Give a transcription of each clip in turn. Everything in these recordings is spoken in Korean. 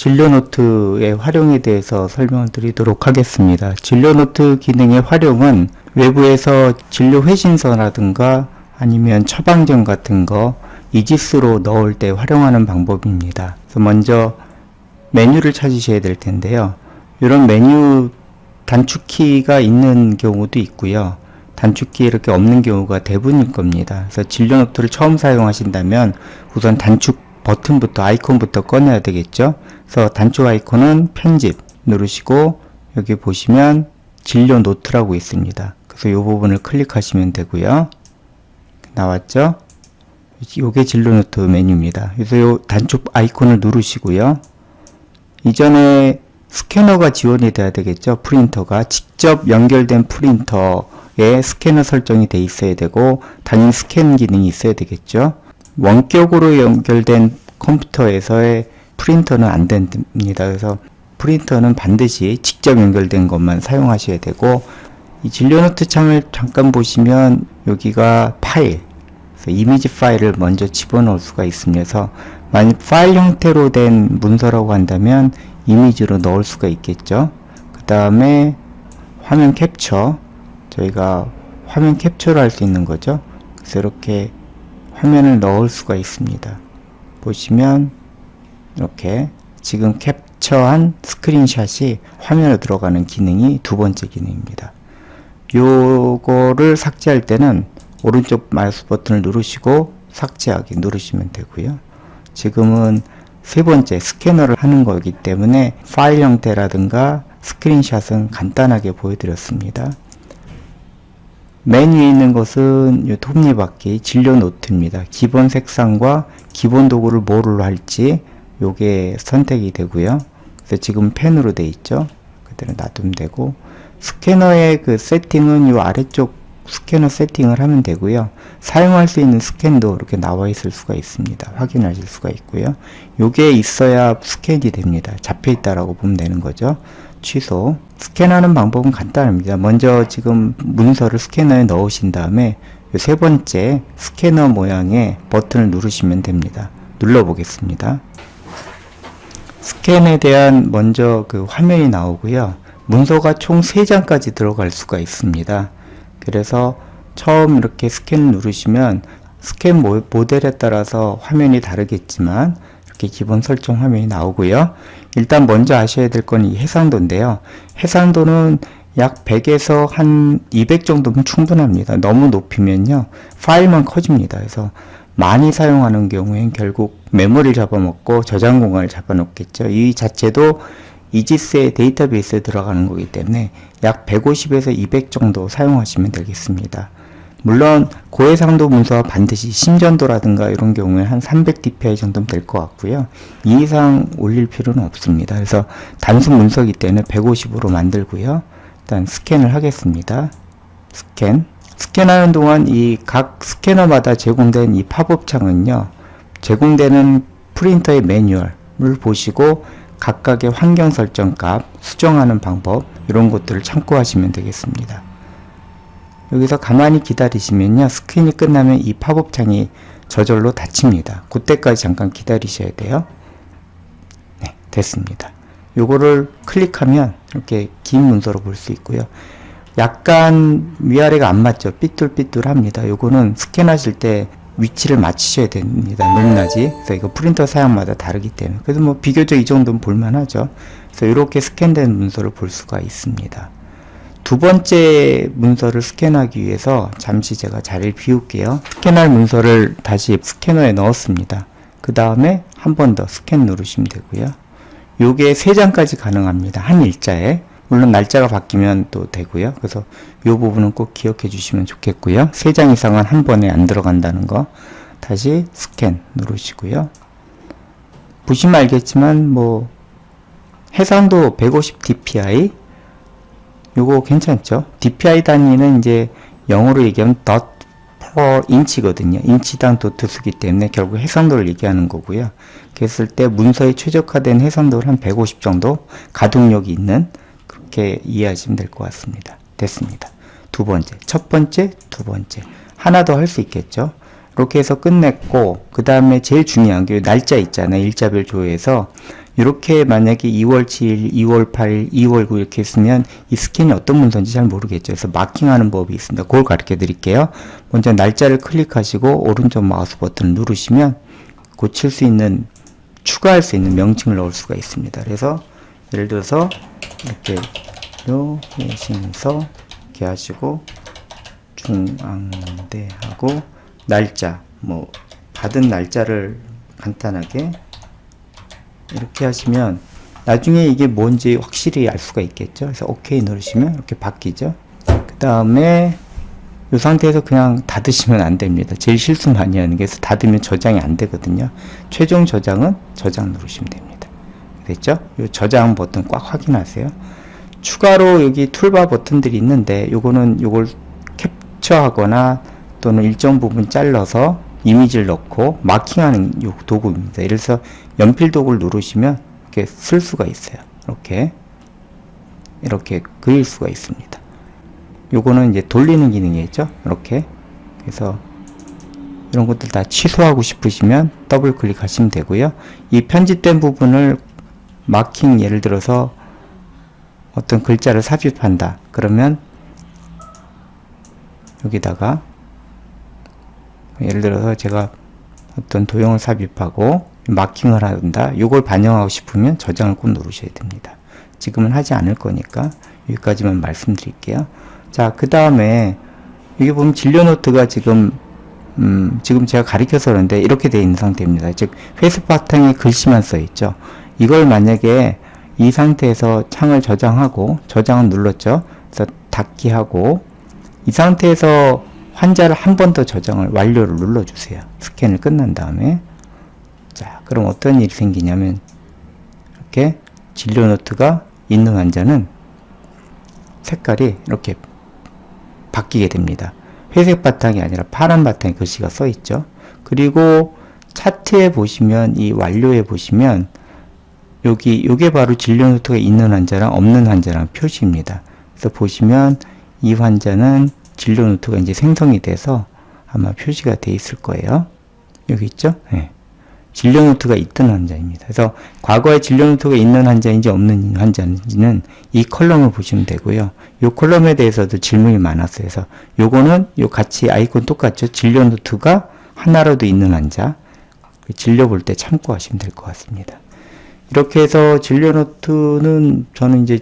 진료노트의 활용에 대해서 설명을 드리도록 하겠습니다. 진료노트 기능의 활용은 외부에서 진료 회신서라든가 아니면 처방전 같은 거 이지스로 넣을 때 활용하는 방법입니다. 그래서 먼저 메뉴를 찾으셔야 될 텐데요. 이런 메뉴 단축키가 있는 경우도 있고요. 단축키 이렇게 없는 경우가 대부분일 겁니다. 그래서 진료 노트를 처음 사용하신다면 우선 단축 버튼부터 아이콘부터 꺼내야 되겠죠. 그래서 단축 아이콘은 편집 누르시고 여기 보시면 진료 노트라고 있습니다. 그래서 이 부분을 클릭하시면 되고요. 나왔죠? 요게 진료 노트 메뉴입니다. 그래서 요 단축 아이콘을 누르시고요. 이전에 스캐너가 지원이 돼야 되겠죠. 프린터가 직접 연결된 프린터에 스캐너 설정이 돼 있어야 되고 당연히 스캔 기능이 있어야 되겠죠. 원격으로 연결된 컴퓨터에서의 프린터는 안 됩니다. 그래서 프린터는 반드시 직접 연결된 것만 사용하셔야 되고 이 진료노트 창을 잠깐 보시면 여기가 파일 이미지 파일을 먼저 집어넣을 수가. 그래서 만약 파일 형태로 된 문서라고 한다면 이미지로 넣을 수가 있겠죠. 그 다음에 화면 캡처 저희가 화면 캡처를 할 수 있는 거죠. 그래서 이렇게 화면을 넣을 수가 있습니다. 보시면 이렇게 지금 캡처한 스크린샷이 화면에 들어가는 기능이 두 번째 기능입니다. 요거를 삭제할 때는 오른쪽 마우스 버튼을 누르시고 삭제하기 누르시면 되고요. 지금은 세 번째 스캐너를 하는 거기 때문에 파일 형태라든가 스크린샷은 간단하게 보여드렸습니다. 맨 위에 있는 것은 이 톱니바퀴 진료 노트입니다. 기본 색상과 기본 도구를 뭐로 할지 요게 선택이 되고요. 그래서 지금 펜으로 돼 있죠. 그대로 놔두면 되고 스캐너의 그 세팅은 이 아래쪽 스캐너 세팅을 하면 되고요. 사용할 수 있는 스캔도 이렇게 나와 있을 수가 있습니다. 확인하실 수가 있고요. 요게 있어야 스캔이 됩니다. 잡혀 있다라고 보면 되는 거죠. 취소. 스캔하는 방법은 간단합니다. 먼저 지금 문서를 스캐너에 넣으신 다음에 요세 번째 스캐너 모양의 버튼을 누르시면 됩니다. 눌러 보겠습니다. 스캔에 대한 먼저 그 화면이 나오고요. 문서가 총 3장까지 들어갈 수가 있습니다. 그래서 처음 이렇게 스캔 누르시면 스캔 모- 모델에 따라서 화면이 다르겠지만 이렇게 기본 설정 화면이 나오고요. 일단 먼저 아셔야 될 건 이 해상도인데요. 해상도는 약 100에서 한 200 정도면 충분합니다. 너무 높이면요. 파일만 커집니다. 그래서 많이 사용하는 경우엔 결국 메모리를 잡아먹고 저장 공간을 잡아놓겠죠. 이 자체도 이지스의 데이터베이스에 들어가는 거기 때문에 약 150에서 200 정도 사용하시면 되겠습니다. 물론 고해상도 문서와 반드시 심전도라든가 이런 경우에 한 300 dpi 정도면 될 것 같고요. 이 이상 올릴 필요는 없습니다. 그래서 단순 문서기 때문에 150으로 만들고요. 일단 스캔을 하겠습니다. 스캔. 스캔하는 동안 이 각 스캐너마다 제공된 이 팝업 창은요. 제공되는 프린터의 매뉴얼을 보시고 각각의 환경 설정 값, 수정하는 방법 이런 것들을 참고하시면 되겠습니다. 여기서 가만히 기다리시면요. 스크린이 끝나면 이 팝업 창이 저절로 닫힙니다. 그때까지 잠깐 기다리셔야 돼요. 네, 됐습니다. 요거를 클릭하면 이렇게 긴 문서로 볼 수 있고요. 약간 위아래가 안 맞죠. 삐뚤삐뚤합니다. 요거는 스캔하실 때 위치를 맞추셔야 됩니다. 높낮이. 그래서 이거 프린터 사양마다 다르기 때문에. 그래서 뭐 비교적 이 정도는 볼만하죠. 그래서 이렇게 스캔된 문서를 볼 수가 있습니다. 두 번째 문서를 스캔하기 위해서 잠시 제가 자리를 비울게요. 스캔할 문서를 다시 스캐너에 넣었습니다. 그 다음에 한 번 더 스캔 누르시면 되고요. 요게 세 장까지 가능합니다. 한 일자에. 물론 날짜가 바뀌면 또 되고요. 그래서 요 부분은 꼭 기억해 주시면 좋겠고요. 세장 이상은 한 번에 안 들어간다는 거. 다시 스캔 누르시고요. 보시면 알겠지만 뭐 해상도 150 dpi 요거 괜찮죠? dpi 단위는 이제 영어로 얘기하면 dot per inch거든요. 인치당 도트 수기 때문에 결국 해상도를 얘기하는 거고요. 그랬을 때 문서에 최적화된 해상도를 한 150 정도 가동력이 있는 그렇게 이해하시면 될 것 같습니다. 됐습니다. 두 번째, 첫 번째, 두 번째. 하나 더 할 수 있겠죠? 이렇게 해서 끝냈고 그 다음에 제일 중요한 게 날짜 있잖아요. 일자별 조회에서 이렇게 만약에 2월 7일, 2월 8일, 2월 9일 이렇게 했으면 이 스캔이 어떤 문서인지 잘 모르겠죠. 그래서 마킹하는 법이 있습니다. 그걸 가르쳐 드릴게요. 먼저 날짜를 클릭하시고 오른쪽 마우스 버튼을 누르시면 고칠 수 있는 추가할 수 있는 명칭을 넣을 수가 있습니다. 그래서 예를 들어서 이렇게 요 회신서 이렇게 하시고 중앙대하고 날짜 뭐 받은 날짜를 간단하게 이렇게 하시면 나중에 이게 뭔지 확실히 알 수가 있겠죠. 그래서 OK 누르시면 이렇게 바뀌죠. 그 다음에 이 상태에서 그냥 닫으시면 안 됩니다. 제일 실수 많이 하는 게 닫으면 저장이 안 되거든요. 최종 저장은 저장 누르시면 됩니다. 됐죠? 이 저장 버튼 꽉 확인하세요. 추가로 여기 툴바 버튼들이 있는데 요거는 요걸 캡처하거나 또는 일정 부분 잘라서 이미지를 넣고 마킹하는 요 도구입니다. 예를 들어서 연필 도구를 누르시면 이렇게 쓸 수가 있어요. 이렇게 이렇게 그릴 수가 있습니다. 요거는 이제 돌리는 기능이겠죠. 이렇게 그래서 이런 것들 다 취소하고 싶으시면 더블 클릭하시면 되고요. 이 편집된 부분을 마킹 예를 들어서 어떤 글자를 삽입한다. 그러면 여기다가 예를 들어서 제가 어떤 도형을 삽입하고 마킹을 한다. 이걸 반영하고 싶으면 저장을 꼭 누르셔야 됩니다. 지금은 하지 않을 거니까 여기까지만 말씀드릴게요. 자, 그 다음에 여기 보면 진료 노트가 지금 음, 지금 제가 가리켜서 그런데 이렇게 되어 있는 상태입니다. 즉 회수 바탕에 글씨만 써 있죠. 이걸 만약에 이 상태에서 창을 저장하고 저장을 눌렀죠. 그래서 닫기 하고 이 상태에서 환자를 한 번 더 저장을 완료를 눌러주세요. 스캔을 끝난 다음에 자 그럼 어떤 일이 생기냐면 이렇게 진료 노트가 있는 환자는 색깔이 이렇게 바뀌게 됩니다. 회색 바탕이 아니라 파란 바탕에 글씨가 써 있죠. 그리고 차트에 보시면 이 완료에 보시면 여기 요게 바로 진료 노트가 있는 환자랑 없는 환자랑 표시입니다. 그래서 보시면 이 환자는 진료 노트가 이제 생성이 돼서 아마 표시가 돼 있을 거예요. 여기 있죠? 네. 진료 노트가 있던 환자입니다. 그래서 과거에 진료 노트가 있는 환자인지 없는 환자인지는 이 컬럼을 보시면 되고요. 이 컬럼에 대해서도 질문이 많았어요. 그래서 요거는 요 같이 아이콘 똑같죠? 진료 노트가 하나라도 있는 환자. 진료 볼 때 참고하시면 될 것 같습니다. 이렇게 해서 진료 노트는 저는 이제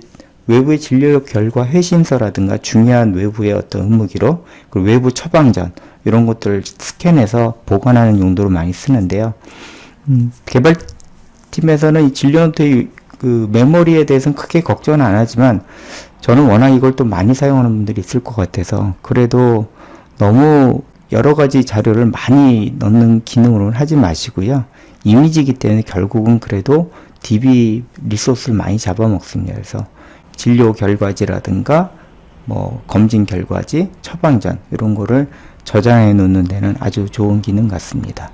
외부의 진료 결과 회신서라든가 중요한 외부의 어떤 의무기록, 그리고 외부 처방전, 이런 것들을 스캔해서 보관하는 용도로 많이 쓰는데요. 음, 개발팀에서는 이 진료 노트의 그 메모리에 대해서는 크게 걱정은 안 하지만 저는 워낙 이걸 또 많이 사용하는 분들이 있을 것 같아서 그래도 너무 여러 가지 자료를 많이 넣는 기능으로는 하지 마시고요. 이미지이기 때문에 결국은 그래도 DB 리소스를 많이 잡아먹습니다. 그래서 진료 결과지라든가 뭐 검진 결과지, 처방전 이런 거를 저장해 놓는 데는 아주 좋은 기능 같습니다.